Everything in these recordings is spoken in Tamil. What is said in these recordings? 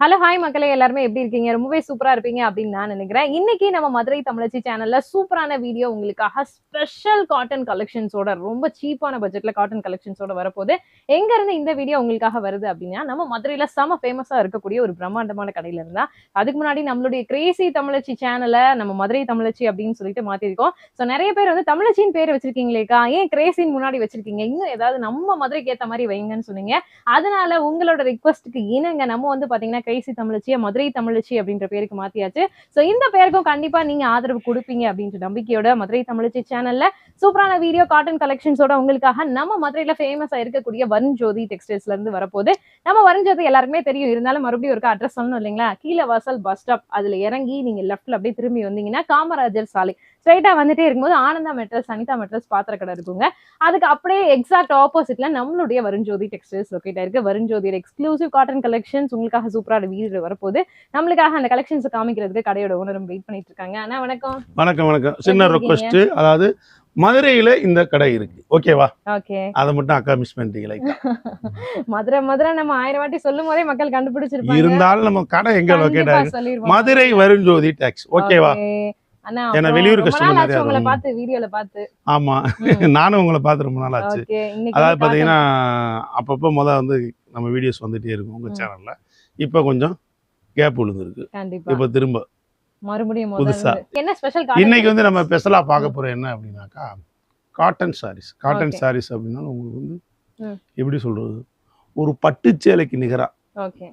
ஹலோ ஹாய் மக்களே எல்லாருமே எப்படி இருக்கீங்க? ரொம்பவே சூப்பரா இருப்பீங்க அப்படின்னு நான் நினைக்கிறேன். இன்னைக்கு நம்ம மதுரை தமிழச்சி சேனல்ல சூப்பரான வீடியோ உங்களுக்காக ஸ்பெஷல் காட்டன் கலெக்ஷன்ஸோட ரொம்ப சீப்பான பட்ஜெட்ல காட்டன் கலெக்ஷன்ஸோட வரப்போகுது. எங்க இருந்து இந்த வீடியோ உங்களுக்காக வருது அப்படின்னா நம்ம மதுரையில செம ஃபேமஸா இருக்கக்கூடிய ஒரு பிரம்மாண்டமான கடையில இருந்தா அதுக்கு முன்னாடி நம்மளுடைய கிரேசி தமிழச்சி சேனலை நம்ம மதுரை தமிழச்சி அப்படின்னு சொல்லிட்டு மாத்திருக்கோம் ஸோ நிறைய பேர் வந்து தமிழச்சின்னு பேர் வச்சிருக்கீங்களேக்கா ஏன் கிரேசின்னு முன்னாடி வச்சிருக்கீங்க? இன்னும் ஏதாவது நம்ம மதுரைக்கு ஏற்ற மாதிரி வைங்கன்னு சொன்னீங்க. அதனால உங்களோட ரிக்வஸ்ட்டுக்கு இணங்க நம்ம வந்து பாத்தீங்கன்னா கைசி தமிழச்சியை மதுரை தமிழச்சி அப்படின்ற பேருக்கு மாத்தியாச்சு. ஸோ இந்த பேருக்கும் கண்டிப்பா நீங்க ஆதரவு கொடுப்பீங்க அப்படின்ற நம்பிக்கையோட மதுரை தமிழச்சி சேனல்ல சூப்பரான வீடியோ காட்டன் கலெக்ஷன்ஸோட உங்களுக்காக நம்ம மதுரையில ஃபேமஸா இருக்கக்கூடிய வருண் ஜோதி டெக்ஸ்டைல்ஸ்ல இருந்து வரப்போகுது. நம்ம வருண் ஜோதி எல்லாருமே தெரியும். இருந்தாலும் மறுபடியும் ஒரு அட்ரஸ் சொல்லணும் இல்லைங்களா? கீழே வாசல் பஸ் ஸ்டாப் அதுல இறங்கி நீங்க லெஃப்ட்ல அப்படியே திரும்பி வந்தீங்கன்னா காமராஜர் சாலை. ஸ்ட்ரைட்டா வந்துட்டே இருக்கும்போது ஆனந்தா மெட்ரஸ் அனிதா மெட்ரஸ் பாத்திர கடை இருக்குங்க. அதுக்கு அப்படியே எக்ஸாக்ட் ஆப்போசிட்ல நம்மளுடைய வருண்ஜோதி டெக்ஸ்டைல்ஸ் லொக்கேட் ஆயிருக்கு. வருண்ஜோதியோட எக்ஸ்க்ளூசிவ் காட்டன் கலெக்ஷன்ஸ் உங்களுக்காக சூப்பரான வீடு வரப்போகுது. நம்மளுக்காக அந்த கலெக்ஷன்ஸ் காமிக்கிறதுக்கு கடையோட ஓனரும் வெயிட் பண்ணிட்டு இருக்காங்க. அண்ணா வணக்கம். வணக்கம் வணக்கம். சின்ன? ரெக்வஸ்ட் அதாவது மதுரையில இந்த கடை இருக்கு. ஓகேவா ஓகே அதை மட்டும் அக்கா மிஸ் பண்ணிட்டீங்களா மதுரை மதுரை நம்ம ஆயிரம் வாட்டி சொல்லும் போதே மக்கள் கண்டுபிடிச்சிருப்பாங்க. இருந்தாலும் நம்ம கடை எங்க சொல்லிருவோம். மதுரை வருண்ஜோதி டாக்ஸ் ஓகேவா ஏன்னா வெளியூர் நிறைய உங்களை. பார்த்து வீடியோல பார்த்து. ஆமா. நானும் உங்களை பார்த்து ரொம்ப நாள் ஆச்சு. அதாவது பாத்தீங்கன்னா அப்பப்போ முத வந்து நம்ம வீடியோஸ் வந்துட்டே இருக்கும் உங்க. சேனல்ல இப்போ கொஞ்சம் கேப் விழுந்திருக்கு இப்போ திரும்ப மறுபடியும் புதுசா. என்ன ஸ்பெஷல் இன்னைக்கு வந்து நம்ம ஸ்பெஷலா பார்க்க போறோம் என்ன அப்படின்னாக்கா காட்டன் சாரீஸ் காட்டன். சாரீஸ் அப்படின்னா உங்களுக்கு வந்து. எப்படி சொல்றது ஒரு பட்டு சேலைக்கு நிகரா ஓகே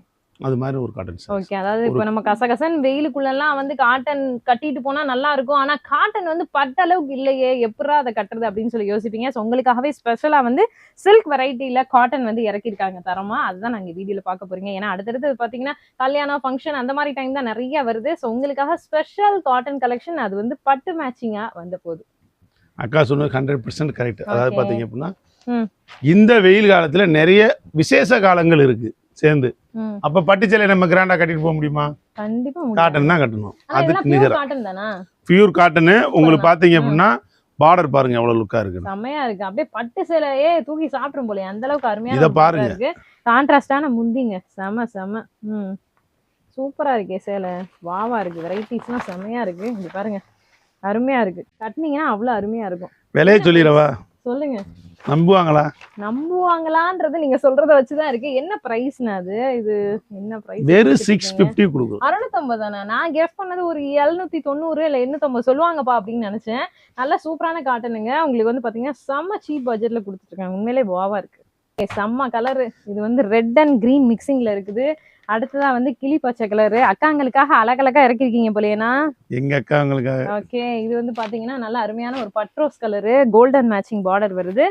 அது மாதிரி ஒரு காட்டன் ஓகே அதாவது இப்போ நம்ம கசகசன் வெயிலுக்குள்ள எல்லாம் வந்து காட்டன் கட்டிட்டு போனா நல்லா இருக்கும். ஆனா காட்டன் வந்து பட்ட அளவுக்கு இல்லையே எப்படா அதை கட்டுறது அப்படின்னு சொல்லி யோசிப்பீங்க. ஸோ உங்களுக்காகவே ஸ்பெஷலா வந்து சில்க் வெரைட்டில காட்டன் வந்து இறக்கியிருக்காங்க தரமா. அதுதான் நாங்க வீடியோல பார்க்க போறீங்க. ஏன்னா அடுத்தடுத்து பாத்தீங்கன்னா கல்யாணம் ஃபங்க்ஷன் அந்த மாதிரி டைம் தான் நிறைய வருது. ஸோ உங்களுக்காக ஸ்பெஷல் காட்டன் கலெக்ஷன் அது வந்து பட்டு மேட்சிங்கா வந்த போது. அக்கா சொன்னது ஹண்ட்ரட் பர்சன்ட் கரெக்ட் அதாவது Okay. பார்த்தீங்க அப்படின்னா. இந்த வெயில் காலத்துல நிறைய விசேஷ காலங்கள் இருக்கு. சேர்ந்து. அப்ப பட்டு சேலை நம்ம கிராண்டா கட்டிட்டு போக முடியுமா? கண்டிப்பா காட்டன் தான் கட்டணும். அதுக்கு நிகரா காட்டன் தானா? பியூர் காட்டனு உங்களுக்கு பாத்தீங்க. அப்படின்னா பார்டர் பாருங்க எவ்வளவு லுக்கா இருக்கு செம்மையா இருக்கு. அப்படியே பட்டு சேலையே தூக்கி சாப்பிடும் போல அந்த அளவுக்கு அருமையான இத பாருங்க. இருக்கு. கான்ட்ராஸ்டான முந்திங்க. செம செம. ம். சூப்பரா இருக்கே சேலை. வாவா இருக்கு. வெரைட்டிஸ்லாம் செம்மையா இருக்கு. இங்க பாருங்க. அருமையா இருக்கு. கட்டினீங்கன்னா அவ்வளவு அருமையா இருக்கும். விலையை சொல்லிடவா? சொல்லுங்க. நம்புவாங்களா? நம்புவாங்களான்றது நீங்க சொல்றத வச்சுதான் இருக்கு. என்ன பிரைஸ்னா அது? இது என்ன பிரைஸ் வெறும் சிக்ஸ் பிப்டி கொடுக்குறோம் அறுநூத்தம்பது தானே? நான் கெஸ் பண்ணது ஒரு எழுநூத்தி தொண்ணூறு இல்ல எண்ணூத்தம்பது. சொல்லுவாங்கப்பா அப்படின்னு நினைச்சேன். நல்ல சூப்பரான காட்டனுங்க. உங்களுக்கு வந்து பாத்தீங்கன்னா செம்ம சீப் பட்ஜெட்ல கொடுத்துட்டு இருக்காங்க. உண்மையிலே வாவா இருக்கு. செம்ம கலரு இது வந்து ரெட் அண்ட் கிரீன் மிக்சிங்ல இருக்குது. அடுத்ததா வந்து கிளி பச்சை கலரு. அக்காங்களுக்காக அழகழகா இறக்கிருக்கீங்க போலேனா எங்க அக்கா உங்களுக்கு ஓகே இது வந்து பாத்தீங்கன்னா நல்ல அருமையான ஒரு பட்ரோஸ் கலரு கோல்டன் மேட்சிங் பார்டர் வருது.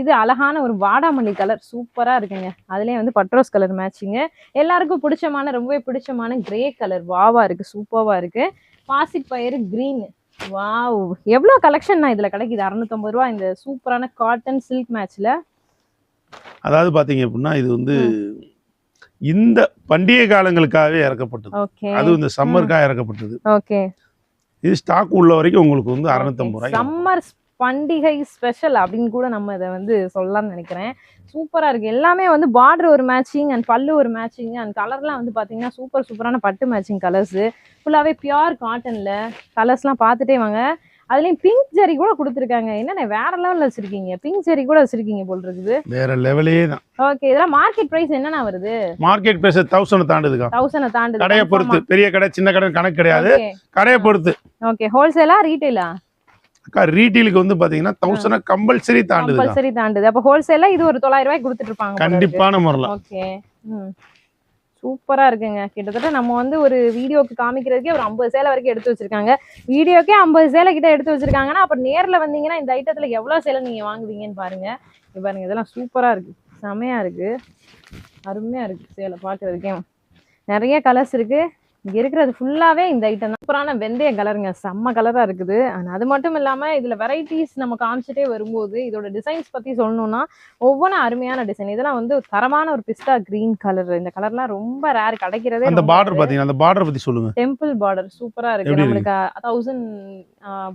இது அழகான ஒரு வாடாமல்லி கலர் சூப்பரா இருக்குங்க. அதுலயே வந்து பட்ரோஸ் கலர் மேட்சிங்கு எல்லாருக்கும் பிடிச்சமான ரொம்பவே பிடிச்சமான கிரே கலர் வாவா இருக்கு சூப்பர்வா இருக்கு. பாசிட் பயிறு கிரீன் வாவ் எவ்வளோ கலெக்ஷன் இதுல கிடைக்குது? அறுநூத்தம்பது ரூபா இந்த சூப்பரான காட்டன் சில்க் மேட்ச்ல அதாவது பாத்தீங்க அப்படின்னா இது வந்து இந்த பண்டிகை காலங்களுக்காகவே இறக்கப்பட்டது. அது இந்த சம்மருக்காக இறக்கப்பட்டது. ஓகே இது ஸ்டாக் உள்ள வரைக்கும் உங்களுக்கு வந்து அறுநூத்தம்பது ரூபாய் சம்மர் பண்டிகை ஸ்பெஷல் அப்படின்னு கூட நம்ம இதை வந்து சொல்லலாம்னு நினைக்கிறேன். சூப்பரா இருக்கு. எல்லாமே வந்து பார்டர் ஒரு மேட்சிங் அண்ட் பல்லு ஒரு மேட்சிங் அண்ட் கலர்லாம் வந்து பாத்தீங்கன்னா சூப்பர் சூப்பரான பட்டு மேட்சிங் கலர்ஸ் ஃபுல்லாவே பியூர் காட்டன்ல கலர்ஸ்லாம் பார்த்துட்டே வாங்க. அதுலயும் பிங்க் ஜெரி கூட கொடுத்துருக்காங்க. என்னண்ணே வேற லெவல்ல வச்சிருக்கீங்க? பிங்க் ஜெரி கூட வச்சிருக்கீங்க போல் இருக்குது. வேற லெவலே தான். ஓகே இதெல்லாம் மார்க்கெட் பிரைஸ் என்னண்ணா வருது? மார்க்கெட் பிரைஸ் தௌசண்ட் தாண்டுதுக்கா. தௌசண்ட் தாண்டுது. கடையை பொறுத்து பெரிய கடை சின்ன கடை கணக்கு கிடையாது. கடையை பொறுத்து. ஓகே ஹோல்சேலா ரீட்டைலா அக்கா ரீட்டெயிலுக்கு வந்து பாத்தீங்கன்னா தௌசண்ட் கம்பல்சரி தாண்டுதுக்கா. கம்பல்சரி தாண்டுது. அப்ப ஹோல்சேலா இது ஒரு தொள்ளாயிரம் ரூபாய்க்கு கொடுத்துட்டு இருப்பாங்க. கண்டிப்பான முறையில். ஓகே சூப்பராக சூப்பரா இருக்குங்க. கிட்டத்தட்ட நம்ம வந்து ஒரு வீடியோக்கு காமிக்கிறதுக்கே ஒரு ஐம்பது சேலை வரைக்கும் எடுத்து வச்சிருக்காங்க. வீடியோக்கே ஐம்பது சேலை கிட்ட எடுத்து வச்சிருக்காங்கன்னா அப்ப நேர்ல வந்தீங்கன்னா இந்த ஐட்டத்துல எவ்வளவு சேலை நீங்க வாங்குவீங்கன்னு பாருங்க. இங்க பாருங்க இதெல்லாம் சூப்பரா இருக்கு. செமையா இருக்கு. அருமையா இருக்கு சேலை பார்க்குறதுக்கே நிறைய கலர்ஸ் இருக்கு. இங்க இருக்கிறது ஃபுல்லாவே இந்த ஐட்டம் தான். சூப்பரான வெந்தய கலருங்க. செம்ம கலரா இருக்குது. And அது மட்டும் இல்லாம இதுல வெரைட்டிஸ் நம்ம காமிச்சிட்டே வரும்போது இதோட டிசைன்ஸ் பத்தி சொல்லணும்னா ஒவ்வொன்றும் அருமையான டிசைன் இதெல்லாம் வந்து தரமான ஒரு பிஸ்டா கிரீன் கலர் இந்த கலர்லாம் ரொம்ப ரேர் கிடைக்கிறதே அந்த பார்டர் பாத்தீங்கன்னா அந்த பார்டர் பத்தி சொல்லுங்க. டெம்பிள் பார்டர் சூப்பரா இருக்கு. நம்மளுக்கு தௌசண்ட்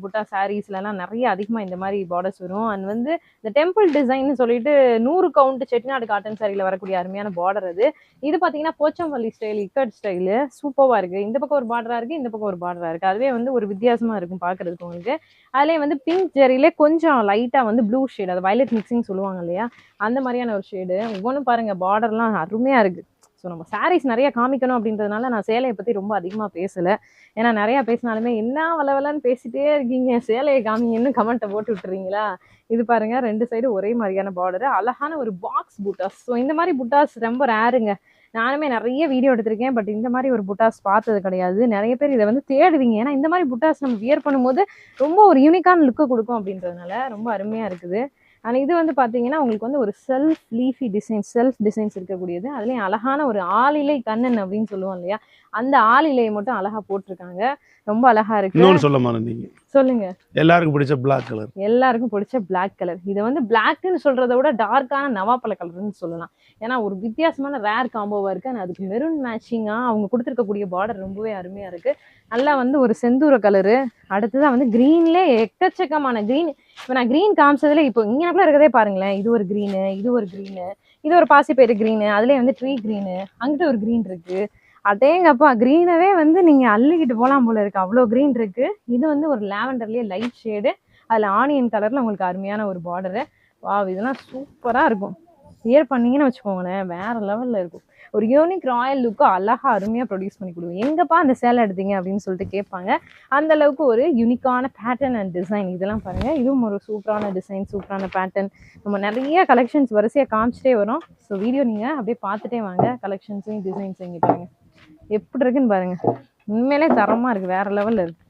புட்டா சாரீஸ்ல எல்லாம் நிறைய அதிகமா இந்த மாதிரி பார்டர்ஸ் வரும். அண்ட் வந்து இந்த டெம்பிள் டிசைன் சொல்லிட்டு நூறு கவுண்ட் செட்டிநாடு காட்டன் சாரியில வரக்கூடிய அருமையான பார்டர் அது. இது பாத்தீங்கன்னா போச்சம்பள்ளி ஸ்டைல் இக்கட் ஸ்டைலு சூப்பரா இருக்கு. இந்த பக்கம் ஒரு பார்டரா இருக்கு இந்த பக்கம் ஒரு பார்டரா இருக்கு. அதுவே வந்து ஒரு வித்தியாசமா இருக்கும் பாக்குறதுக்கு உங்களுக்கு. அதுலயே வந்து பிங்க் ஜெரியிலே கொஞ்சம் லைட்டா வந்து ப்ளூ ஷேட் அது வயலட் மிக்சிங் சொல்லுவாங்க இல்லையா? அந்த மாதிரியான ஒரு ஷேடு ஒவ்வொன்றும் பாருங்க பார்டர்லாம் அருமையா இருக்கு. ஸோ நம்ம சாரீஸ் நிறைய காமிக்கணும் அப்படின்றதுனால நான் சேலையை பத்தி ரொம்ப அதிகமா பேசல. ஏன்னா நிறைய பேசினாலுமே என்ன வளவலன்னு பேசிட்டே இருக்கீங்க. சேலையை காமிங்கன்னு கமெண்ட்டை போட்டு விட்டுறீங்களா? இது பாருங்க ரெண்டு சைடு ஒரே மாதிரியான பார்டர் அழகான ஒரு பாக்ஸ் புட்டாஸ் ஸோ இந்த மாதிரி புட்டாஸ் ரொம்ப ரேருங்க நானுமே நிறைய வீடியோ எடுத்திருக்கேன் பட் இந்த மாதிரி ஒரு புட்டாஸ் பார்த்தது கிடையாது. நிறைய பேர் இதை வந்து தேடுவீங்க. ஏன்னா இந்த மாதிரி புட்டாஸ் நம்ம வியர் பண்ணும்போது ரொம்ப ஒரு யூனிக்கான லுக்கு கொடுக்கும் அப்படின்றதுனால ரொம்ப அருமையாக இருக்குது. ஆனால் இது வந்து பார்த்தீங்கன்னா உங்களுக்கு வந்து ஒரு self leafy design self designs இருக்கக்கூடியது. அதுலேயும் அழகான ஒரு ஆளிலை கண்ணன் அப்படின்னு சொல்லுவோம் இல்லையா? அந்த ஆளிலையை மட்டும் அழகாக போட்டிருக்காங்க. ரொம்ப அழகா இருக்கு. இன்னொன்னு சொல்ல மாட்டேங்க சொல்லுங்க. எல்லாருக்கும் பிடிச்ச பிளாக் கலர் எல்லாருக்கும் பிடிச்ச Black கலர் இதை வந்து பிளாக்னு சொல்றதை விட டார்க்கான நவாப்பழ கலர்னு சொல்லலாம். ஏன்னா ஒரு வித்தியாசமான ரேர் காம்போவா இருக்கு. ஆனா அதுக்கு மெரூன் மேட்சிங்கா அவங்க கொடுத்துருக்கக்கூடிய பார்டர் ரொம்பவே அருமையா இருக்கு. நல்லா வந்து ஒரு செந்தூர கலரு அடுத்ததான் வந்து கிரீன்ல எக்கச்சக்கமான கிரீன் இப்போ நான் கிரீன் காமிச்சதுல இப்போ இங்கனக்குள்ள இருக்கதே பாருங்களேன். இது ஒரு green இது ஒரு green இது ஒரு பாசிப்பயிறு green அதுலயே வந்து ட்ரீ green அங்கிட்ட ஒரு green இருக்கு. அதேங்கப்பா க்ரீனவே வந்து நீங்கள் அள்ளிக்கிட்டு போகலாம் போல இருக்குது அவ்வளோ க்ரீன் இருக்குது இது வந்து ஒரு லேவண்டர்லேயே லைட் ஷேடு அதில் ஆனியன் கலரில் உங்களுக்கு அருமையான ஒரு பார்டரு வாவ் இதெல்லாம் சூப்பராக இருக்கும். வியர் பண்ணீங்கன்னு வச்சுக்கோங்களேன் வேற லெவலில் இருக்கும். ஒரு யூனிக் ராயல் லுக்கு அழகா அருமையாக ப்ரொடியூஸ் பண்ணி கொடுக்கும் எங்கப்பா அந்த சேலை எடுத்தீங்க அப்படின்னு சொல்லிட்டு கேட்பாங்க. அந்த அளவுக்கு ஒரு யூனிக்கான பேட்டர்ன் அண்ட் டிசைன் இதெல்லாம் பாருங்கள் இதுவும் ஒரு சூப்பரான டிசைன் சூப்பரான பேட்டர்ன் நம்ம நிறைய கலெக்ஷன்ஸ் வரிசையாக காமிச்சிட்டே வரோம். ஸோ வீடியோ நீங்கள் அப்படியே பார்த்துட்டே வாங்க. கலெக்ஷன்ஸையும் டிசைன்ஸையும் இங்க எப்படி இருக்குன்னு பாருங்க. உண்மையிலே தரமாக இருக்குது வேற லெவலில் இருக்கு.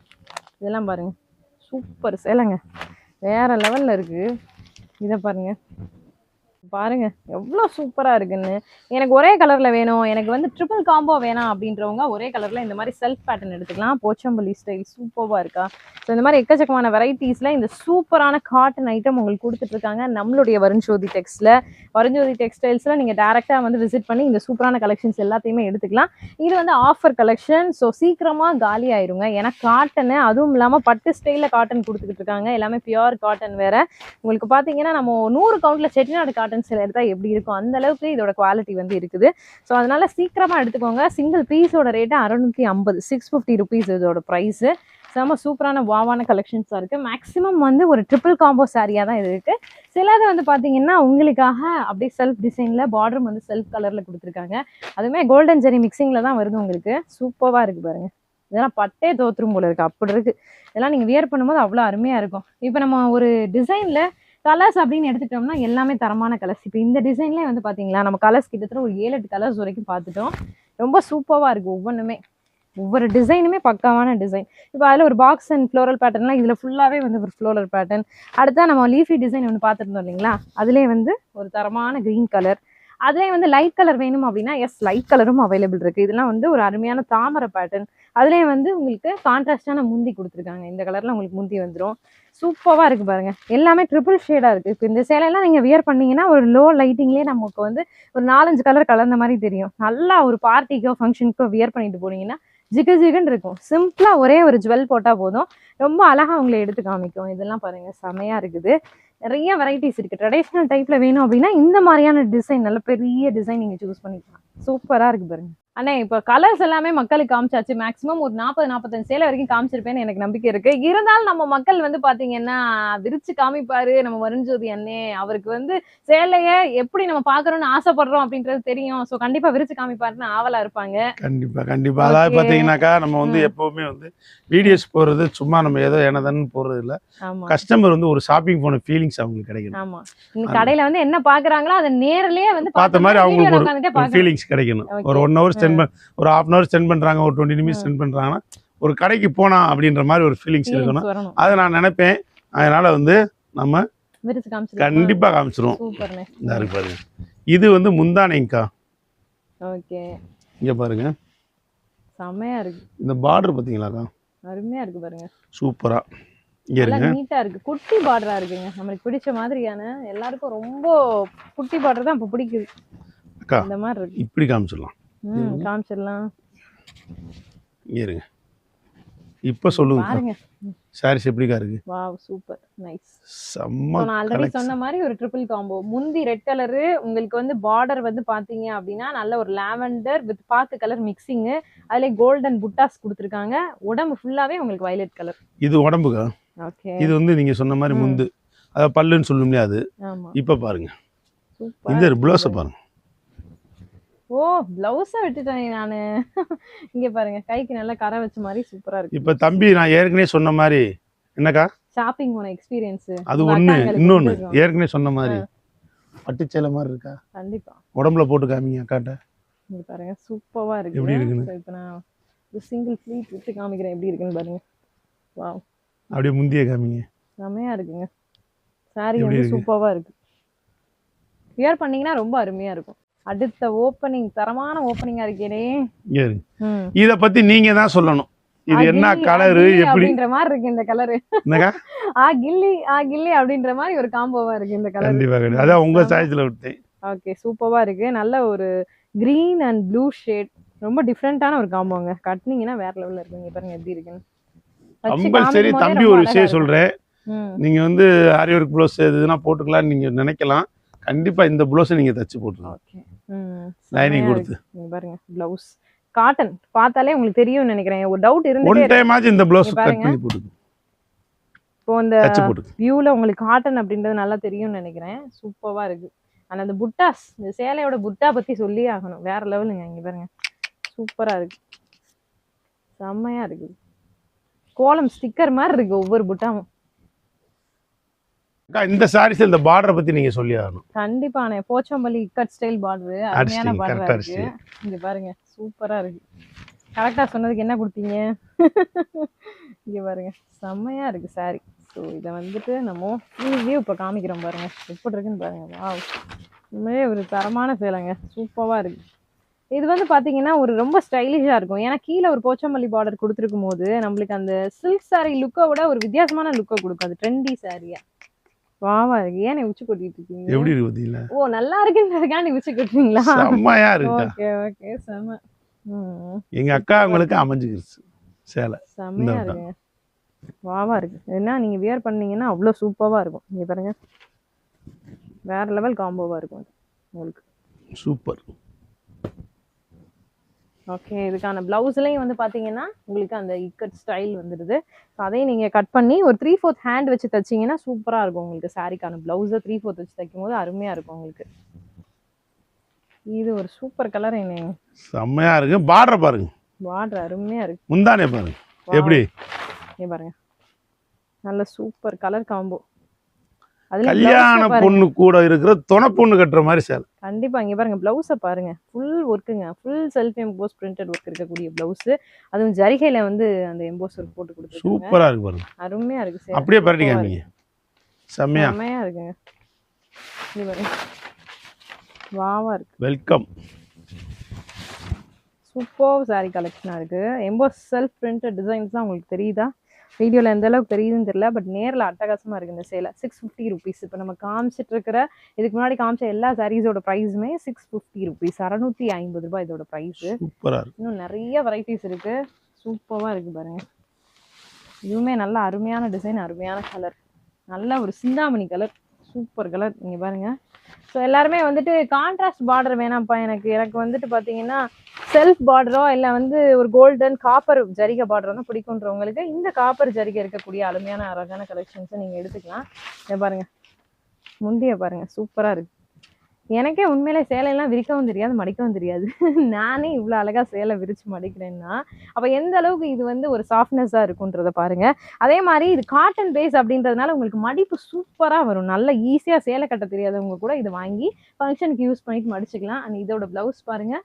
இதெல்லாம் பாருங்க. சூப்பர் சேலைங்க. வேற லெவலில் இருக்கு. இதை பாருங்க. பாருங்க எவ்வளோ சூப்பரா இருக்குன்னு. எனக்கு ஒரே கலரில் வேணும். எனக்கு வந்து ட்ரிபிள் காம்போ வேணாம் அப்படின்றவங்க ஒரே கலர்ல இந்த மாதிரி செல்ஃப் பேட்டர்ன் எடுத்துக்கலாம். போச்சம்பள்ளி ஸ்டைல் சூப்பராக இருக்கா? ஸோ இந்த மாதிரி எக்கச்சக்கமான வெரைட்டிஸ்ல இந்த சூப்பரான காட்டன் ஐட்டம் உங்களுக்கு கொடுத்துட்டு இருக்காங்க. நம்மளுடைய வருண்ஜோதி டெக்ஸ்டில் வருண்ஜோதி டெக்ஸ்டைல்ஸில் நீங்கள் டேரெக்டாக வந்து விசிட் பண்ணி இந்த சூப்பரான கலெக்ஷன்ஸ் எல்லாத்தையுமே எடுத்துக்கலாம். இது வந்து ஆஃபர் கலெக்ஷன் ஸோ சீக்கிரமாக காலி ஆயிருங்க. ஏன்னா காட்டனு அதுவும் இல்லாமல் பட்டு ஸ்டைலில் காட்டன் கொடுத்துக்கிட்டு இருக்காங்க. எல்லாமே பியூர் காட்டன் வேறு. உங்களுக்கு பார்த்தீங்கன்னா நம்ம நூறு கவுண்டில் செட்டிநாடு காட்டன் சில எடுத்தால் எப்படி இருக்கும்? அந்த அளவுக்கு இதோட குவாலிட்டி வந்து இருக்குது. ஸோ அதனால சீக்கிரமா எடுத்துக்கோங்க. சிங்கிள் பீஸோட ரேட்டு அறுநூத்தி ஐம்பது சிக்ஸ் ஃபிஃப்டி ருபீஸ் இதோட ப்ரைஸ் செம்ம சூப்பரான வாவான கலெக்ஷன்ஸாக இருக்குது மேக்ஸிமம் வந்து ஒரு ட்ரிபிள் காம்போ சாரியாக தான் இது இருக்குது சிலது வந்து பார்த்தீங்கன்னா உங்களுக்காக அப்படியே செல்ஃப் டிசைனில் பார்டரும் வந்து செல்ஃப் கலரில் கொடுத்துருக்காங்க. அதுவுமே கோல்டன் ஜெரி மிக்சிங்கில் தான் வருது உங்களுக்கு. சூப்பராக இருக்குது பாருங்க. இதெல்லாம் பட்டே தோத்துரும் போல இருக்குது அப்படி இருக்குது இதெல்லாம் நீங்கள் வியர் பண்ணும்போது அவ்வளோ அருமையாக இருக்கும். இப்போ நம்ம ஒரு டிசைனில் கலர்ஸ் அப்படின்னு எடுத்துட்டோம்னா எல்லாமே தரமான கலர்ஸ் இப்போ இந்த டிசைன்லேயே வந்து பார்த்தீங்களா நம்ம கலர்ஸ் கிட்டத்தட்ட ஒரு ஏழு எட்டு கலர்ஸ் வரைக்கும் பார்த்துட்டோம் ரொம்ப சூப்பராக இருக்குது ஒவ்வொன்றுமே ஒவ்வொரு டிசைனுமே பக்காவான டிசைன் இப்போ அதில் ஒரு பாக்ஸ் அண்ட் ஃப்ளோரல் பேட்டர்ன்லாம் இதில் ஃபுல்லாகவே வந்து ஒரு ஃப்ளோரல் பேட்டர்ன் அடுத்தா நம்ம லீஃபி டிசைன் ஒன்று பார்த்துருந்தோம் இல்லைங்களா? அதுலேயே வந்து ஒரு தரமான க்ரீன் கலர் அதுலேயே வந்து லைட் கலர் வேணும் அப்படின்னா எஸ் லைட் கலரும் அவைலபிள் இருக்குது இதெல்லாம் வந்து ஒரு அருமையான தாமரை பேட்டர்ன் அதுலேயே வந்து உங்களுக்கு கான்ட்ராஸ்டான முந்தி கொடுத்துருக்காங்க. இந்த கலரில் உங்களுக்கு முந்தி வந்துடும் சூப்பராக இருக்குது பாருங்கள் எல்லாமே ட்ரிபிள் ஷேடாக இருக்குது இப்போ இந்த சேலையெல்லாம் நீங்கள் வியர் பண்ணிங்கன்னா ஒரு லோ லைட்டிங்லேயே நமக்கு வந்து ஒரு நாலஞ்சு கலர் கலந்த மாதிரி தெரியும். நல்லா ஒரு பார்ட்டிக்கோ ஃபங்க்ஷனுக்கோ வியர் பண்ணிட்டு போனீங்கன்னா ஜிகு ஜிகுன்னு இருக்கும். சிம்பிளாக ஒரே ஒரு ஜுவல் போட்டால் போதும். ரொம்ப அழகாக உங்களை எடுத்து காமிக்கும். இதெல்லாம் பாருங்கள் செமையாக இருக்குது. நிறைய வெரைட்டிஸ் இருக்குது ட்ரெடிஷ்னல் டைப்பில் வேணும் அப்படின்னா இந்த மாதிரியான டிசைன் நல்ல பெரிய டிசைன் நீங்கள் சூஸ் பண்ணிக்கலாம். சூப்பராக இருக்குது பாருங்கள் அண்ணா இப்போ கலர்ஸ் எல்லாமே மக்களுக்கு காமிச்சாச்சு. மேக்ஸிமம் ஒரு நாற்பது நாற்பத்தஞ்சு சேலை வரைக்கும் காமிச்சிருப்பேன்னு எனக்கு நம்பிக்கை இருக்கு. இருந்தாலும் நம்ம மக்கள் வந்து பாத்தீங்கன்னா விரிச்சு காமிப்பாரு. நம்ம வருண்ஜோதி அண்ணே அவருக்கு வந்து சேலையை எப்படி நம்ம பாக்குறோம்னு ஆசைப்படுறோம் அப்படின்றது தெரியும். ஸோ கண்டிப்பா விரிச்சு காமிப்பாருன்னு ஆவலா இருப்பாங்க. கண்டிப்பா கண்டிப்பா. அதாவது. பாத்தீங்கன்னாக்கா நம்ம வந்து. எப்பவுமே வந்து வீடியோஸ் போடுறது சும்மா நம்ம ஏதோ எனதன்னு போடுறது இல்ல கஸ்டமர் வந்து ஒரு ஷாப்பிங் போன ஃபீலிங்ஸ் அவங்களுக்கு கிடைக்கணும். ஆமா. இந்த கடையில வந்து என்ன பாக்குறாங்களோ அதை நேர்லயே வந்து பார்த்த மாதிரி அவங்களுக்கு ஒரு ஃபீலிங்ஸ் கிடைக்கணும். ஒரு ஒன் ஹவர் ஸ்பெண்ட் ஒரு ஹாஃப் அன் ஹவர் ஸ்பெண்ட் பண்றாங்க ஒரு டுவெண்ட்டி நிமிஷம் ஸ்பெண்ட் பண்றாங்கன்னா ஒரு கடைக்கு போனா அப்படின்ற மாதிரி ஒரு ஃபீலிங்ஸ் இருக்கணும். அதை நான் நினைப்பேன். அதனால வந்து நம்ம விரிச்சு காமிச்சு கண்டிப்பா காமிச்சிருவோம். பாருங்க. இது வந்து முந்தானைங்கக்கா ஓகே. இங்க பாருங்க. செமையா இருக்கு. இந்த பார்டர் பார்த்தீங்களாக்கா அருமையா இருக்கு பாருங்க. சூப்பராக இங்கே இருங்க. நீட்டா இருக்கு. குட்டி பார்டரா இருக்குங்க. நம்மளுக்கு பிடிச்ச மாதிரியான எல்லாருக்கும் ரொம்ப குட்டி பார்டர் தான் இப்ப பிடிக்குது. அக்கா. இந்த மாதிரி இருக்கு. இப்படி காமிச்சிடலாம். ம் காமிச்சிடலாம். இருங்க. இப்போ சொல்லுங்க. பாருங்க. சாரீஸ் எப்படிக்கா இருக்கு? வாவ் சூப்பர் நைஸ் செம்ம நான் ஆல்ரெடி. சொன்ன மாதிரி ஒரு ட்ரிபிள் காம்போ முந்தி ரெட் கலரு உங்களுக்கு வந்து பார்டர் வந்து பாத்தீங்க அப்படின்னா நல்ல ஒரு லாவெண்டர் வித் பாக்கு கலர் மிக்சிங் அதுல கோல்டன் புட்டாஸ் கொடுத்துருக்காங்க. உடம்பு ஃபுல்லாவே உங்களுக்கு வயலட் கலர் இது உடம்புக்கா? ஓகே இது வந்து நீங்க சொன்ன மாதிரி. முந்து. அதாவது பல்லுன்னு சொல்லும் இல்லையா அது. ஆமா. இப்போ பாருங்க. சூப்பர் இந்த ப்ளவுஸை பாருங்க. ஓ பிளவுஸ விட்டுட்டேன் நானு. இங்க பாருங்க கைக்கு நல்லா கரை வச்ச மாதிரி சூப்பரா இருக்கு. இப்போ தம்பி நான் ஏற்கனவே சொன்ன மாதிரி என்னக்கா? ஷாப்பிங் போன எக்ஸ்பீரியன்ஸ் அது ஒண்ணு இன்னொன்னு ஏற்கனவே சொன்ன மாதிரி. பட்டுச்சேலை மாதிரி இருக்கா? கண்டிப்பா. உடம்புல போட்டு காமிங்க அக்காட்ட. இங்க பாருங்க சூப்பரா இருக்கு. எப்படி இருக்குன்னு? இப்ப நான் ஒரு சிங்கிள் ஃபிளீட் விட்டு காமிக்கிறேன். எப்படி இருக்குன்னு பாருங்க. வாவ் அப்படியே முந்திய காமிங்க. செமையா இருக்குங்க. சாரி வந்து? சூப்பரா இருக்கு. வியர் பண்ணீங்கன்னா ரொம்ப அருமையா இருக்கும். அடுத்த ஓப்பனிங் தரமான ஓப்பனிங்கா இருக்கேனே. இதை பத்தி நீங்க தான் சொல்லணும். இது என்ன கலரு அகிலி எப்படி? அப்படின்ற மாதிரி இருக்கு இந்த கலரு ஆ கில்லி ஆ கில்லி அப்படின்ற மாதிரி ஒரு காம்போவா இருக்கு இந்த கலர் கண்டிப்பா அதான் உங்க சாய்ஸ்ல விட்டேன். ஓகே சூப்பரா இருக்கு. நல்ல ஒரு கிரீன் அண்ட் ப்ளூ ஷேட் ரொம்ப டிஃப்ரெண்டான ஒரு காம்போங்க கட்டினீங்கன்னா வேற லெவல்ல இருக்குங்க பாருங்க எப்படி இருக்குன்னு. கம்பல்சரி போதே தம்பி ஒரு விஷயம். சொல்றேன். நீங்க வந்து ஆரி ஒர்க் ப்ளவுஸ் எதுனா போட்டுக்கலாம் நீங்க நினைக்கலாம். கண்டிப்பா இந்த ப்ளவுஸை நீங்க தச்சு போட்டுருங்க. லைனிங் கொடுத்து. பாருங்க பிளவுஸ் காட்டன் பார்த்தாலே உங்களுக்கு தெரியும்னு நினைக்கிறேன். ஒரு டவுட் ஒன் இருந்துட்டே டைம் ஆச்சு இந்த ப்ளவுஸ் கட். பண்ணி போட்டுக்கு. இப்போ போட்டுக்கு. வியூல உங்களுக்கு காட்டன் அப்படின்றது நல்லா தெரியும்னு நினைக்கிறேன். சூப்பரா இருக்கு. ஆனா அந்த புட்டாஸ் இந்த சேலையோட புட்டா பத்தி சொல்லியே ஆகணும். வேற லெவலுங்க இங்க பாருங்க. சூப்பரா இருக்கு. செம்மையா இருக்கு. கோலம் ஸ்டிக்கர் மாதிரி இருக்கு ஒவ்வொரு புட்டாவும். அக்கா இந்த சாரீஸ் இந்த பார்டரை பத்தி நீங்க சொல்லி ஆகணும். கண்டிப்பான போச்சம்பள்ளி இக்கட் ஸ்டைல் பார்டர் அருமையான பார்டரா இருக்கு. இங்க பாருங்க. சூப்பரா இருக்கு. கரெக்டா சொன்னதுக்கு என்ன கொடுத்தீங்க? இங்க பாருங்க. செம்மையா இருக்கு சாரி ஸோ இதை வந்துட்டு நம்ம வியூ இப்போ காமிக்கிறோம் பாருங்க. எப்படி இருக்குன்னு பாருங்க. உண்மையே ஒரு தரமான சேலைங்க சூப்பராக இருக்கு. இது வந்து பாத்தீங்கன்னா ஒரு ரொம்ப ஸ்டைலிஷா இருக்கும். ஏன்னா கீழே ஒரு போச்சம்பள்ளி பார்டர் கொடுத்துருக்கும் போது நம்மளுக்கு அந்த சில்க் saree லுக்கை விட ஒரு வித்தியாசமான லுக்கை கொடுக்கும். அது ட்ரெண்டி சாரியா வாவா இருக்கு. ஏன் நீ உச்சி கொட்டிட்டு இருக்கீங்க? எப்படி இருக்கு பாத்தீங்களா? ஓ நல்லா இருக்குன்றதுக்காண்டி உச்சி கொட்டுறீங்களா? செம்மையா இருக்கா? ஓகே ஓகே செம ம் எங்க அக்கா அவங்களுக்கு அமைஞ்சுக்கிருச்சு. சேலை. செம்மையா இருக்குங்க வாவா இருக்கு. என்ன நீங்க வியர் பண்ணீங்கன்னா அவ்வளோ சூப்பரா இருக்கும். இங்க பாருங்க. வேற லெவல் காம்போவா இருக்கும் உங்களுக்கு. சூப்பர். ஓகே இதுக்கான பிளவுஸ்லையும் வந்து பாத்தீங்கன்னா உங்களுக்கு அந்த இக்கட் ஸ்டைல் வந்துடுது ஸோ அதையும் நீங்க கட் பண்ணி ஒரு த்ரீ ஃபோர்த் ஹேண்ட் வச்சு தைச்சீங்கன்னா சூப்பரா இருக்கும் உங்களுக்கு சாரிக்கான பிளவுஸை த்ரீ ஃபோர்த் வச்சு தைக்கும் போது அருமையா இருக்கும் உங்களுக்கு. இது ஒரு சூப்பர் கலர் என்ன? செம்மையா இருக்கு. பார்டர் பாருங்க. வாட்ரு அருமையா இருக்கு. முந்தானே பாருங்க. எப்படி? பாருங்க. நல்ல சூப்பர் கலர் காம்போ கல்யாண பொண்ணு கூட இருக்கிற துணை பொண்ணு கட்டுற மாதிரி சேலை கண்டிப்பா இங்க பாருங்க பிளவுஸை பாருங்க. Full ஒர்க்குங்க full self emboss printed work இருக்கக்கூடிய பிளவுஸ் அதுவும் ஜரிகையில வந்து அந்த எம்போஸ் ஒர்க் போட்டு கொடுத்துருக்காங்க. சூப்பரா இருக்கு பாருங்க. அருமையா இருக்கு சேலை. அப்படியே பரட்டி காமிங்க செம்மையா. செம்மையா இருக்குங்க. இங்க பாருங்க. வாவா இருக்கு. வெல்கம் சூப்பர் saree கலெக்ஷனா இருக்கு. எம்போஸ் செல்ஃப் பிரிண்டட் டிசைன்ஸ் தான் உங்களுக்கு தெரியுதா? வீடியோல எந்த அளவுக்கு தெரியுதுன்னு தெரியல பட் நேர்ல அட்டகாசமா இருக்கு இந்த சேலை. சிக்ஸ் ஃபிஃப்டி ருபீஸ் இப்போ நம்ம காமிச்சிட்டு இருக்கிற இதுக்கு முன்னாடி காமிச்ச எல்லா சாரீஸோட ப்ரைஸுமே சிக்ஸ் ஃபிஃப்டி ருபீஸ் அறநூத்தி ஐம்பது ரூபாய் இதோட ப்ரைஸ் இன்னும் நிறைய வெரைட்டிஸ் இருக்கு. சூப்பரா இருக்கு பாருங்க. இதுவுமே நல்ல அருமையான டிசைன் அருமையான கலர் நல்ல ஒரு சிந்தாமணி கலர் சூப்பர் கலர் நீங்க பாருங்க. ஸோ எல்லாருமே வந்துட்டு கான்ட்ராஸ்ட் பார்டர் வேணாம்ப்பா. எனக்கு எனக்கு வந்துட்டு பார்த்தீங்கன்னா செல்ஃப் பார்டரோ இல்லை வந்து ஒரு கோல்டன் காப்பர் ஜரிகை பார்டர் தான் பிடிக்குன்றவங்களுக்கு இந்த காப்பர் ஜரிகை இருக்கக்கூடிய அருமையான அழகான கலெக்ஷன்ஸை நீங்கள் எடுத்துக்கலாம். பாருங்கள் பாருங்க. முந்திய பாருங்க. சூப்பராக இருக்கு. எனக்கே உண்மையிலே சேலையெல்லாம் விரிக்கவும் தெரியாது மடிக்கவும் தெரியாது. நானே இவ்வளோ அழகாக சேலை விரித்து மடிக்கிறேன்னா அப்போ எந்த அளவுக்கு இது வந்து ஒரு சாஃப்ட்னஸாக இருக்குன்றத பாருங்கள் அதே மாதிரி இது காட்டன் பேஸ் அப்படின்றதுனால உங்களுக்கு மடிப்பு சூப்பராக வரும். நல்ல ஈஸியாக சேலை கட்ட தெரியாதவங்க கூட இது வாங்கி ஃபங்க்ஷனுக்கு யூஸ் பண்ணிட்டு மடிச்சுக்கலாம். அண்ட் இதோட ப்ளவுஸ் பாருங்கள்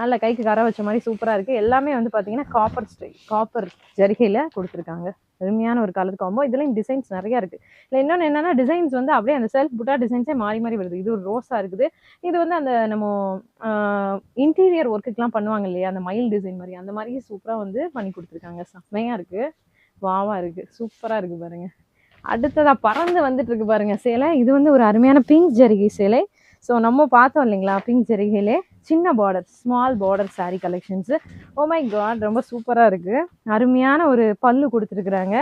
நல்ல கைக்கு கரை வச்ச மாதிரி சூப்பராக இருக்குது எல்லாமே வந்து பார்த்தீங்கன்னா காப்பர் ஸ்ட்ரை காப்பர் ஜரிகையில் கொடுத்துருக்காங்க. அருமையான ஒரு கலர் காம்போ இதுலயும் டிசைன்ஸ் நிறைய இருக்கு. இல்லை இன்னொன்று என்னன்னா டிசைன்ஸ் வந்து அப்படியே அந்த செல்ஃப் புட்டா டிசைன்ஸே மாறி மாறி வருது. இது ஒரு ரோஸா இருக்குது. இது வந்து அந்த நம்ம இன்டீரியர் ஒர்க்குக்கெலாம் பண்ணுவாங்க இல்லையா? அந்த மயில் டிசைன் மாதிரி. அந்த மாதிரி சூப்பரா வந்து பண்ணி கொடுத்துருக்காங்க. செம்மையா இருக்கு. வாவா இருக்கு. சூப்பரா இருக்கு பாருங்க. அடுத்ததா பறந்து வந்துட்டு இருக்கு பாருங்க சேலை. இது வந்து ஒரு அருமையான பிங்க் ஜரிகை சேலை. ஸோ நம்ம பார்த்தோம் இல்லைங்களா? பிங்க் ஜரிகையிலே. சின்ன border small border sari collections oh my God ரொம்ப சூப்பராக இருக்குது அருமையான ஒரு பல்லு கொடுத்துருக்குறாங்க.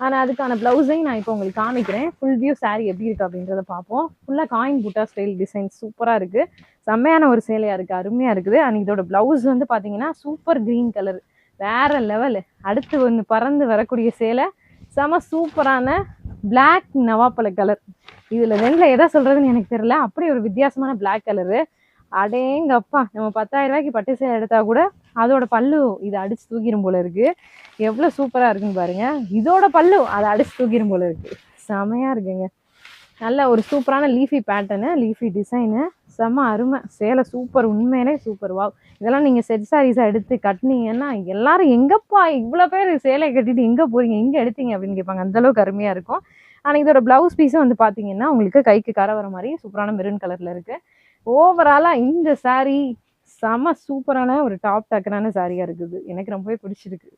ஆனால் அதுக்கான ப்ளவுஸையும் நான் இப்போ உங்களுக்கு காமிக்கிறேன். ஃபுல் வியூ saree எப்படி இருக்குது அப்படின்றத பார்ப்போம். ஃபுல்லாக காயின் புட்டா ஸ்டைல் டிசைன் சூப்பராக இருக்குது செம்மையான ஒரு சேலையாக இருக்குது அருமையாக இருக்குது. அண்ட் இதோட ப்ளவுஸ் வந்து பார்த்தீங்கன்னா சூப்பர் க்ரீன் கலர் வேற லெவலு அடுத்து ஒன்று பறந்து வரக்கூடிய சேலை. செம சூப்பரான பிளாக் நவாப்பழ கலர் இதில் ரெண்டில் எதை சொல்கிறதுன்னு எனக்கு தெரியல. அப்படி ஒரு வித்தியாசமான பிளாக் கலரு அடேங்கப்பா நம்ம பத்தாயிரம் ரூபாய்க்கு பட்டு சேலை எடுத்தால் கூட அதோட பல்லு இதை அடித்து தூக்கிடும் போல இருக்கு. எவ்வளோ சூப்பராக இருக்குன்னு பாருங்க. இதோட பல்லு அதை அடித்து தூக்கிடும் போல இருக்கு. செமையாக இருக்குங்க. நல்ல ஒரு சூப்பரான லீஃபி பேட்டர்னு லீஃபி டிசைனு செம்ம அருமை. சேலை சூப்பர் உண்மையிலே சூப்பர் வா இதெல்லாம் நீங்கள் செட் சாரீஸாக எடுத்து கட்டினீங்கன்னா எல்லாரும் எங்கப்பா இவ்வளோ பேர் சேலை கட்டிட்டு எங்கே போகிறீங்க எங்கே எடுத்தீங்க? அப்படின்னு கேட்பாங்க. அந்தளவுக்கு அருமையாக இருக்கும். ஆனால் இதோட ப்ளவுஸ் பீஸும் வந்து பார்த்தீங்கன்னா உங்களுக்கு கைக்கு கரை வர மாதிரி சூப்பரான மெரூன் கலரில் இருக்குது ஓவராலாக இந்த சாரீ செம சூப்பரான ஒரு டாப் டக்கரான சாரியாக இருக்குது. எனக்கு ரொம்பவே பிடிச்சிருக்கு.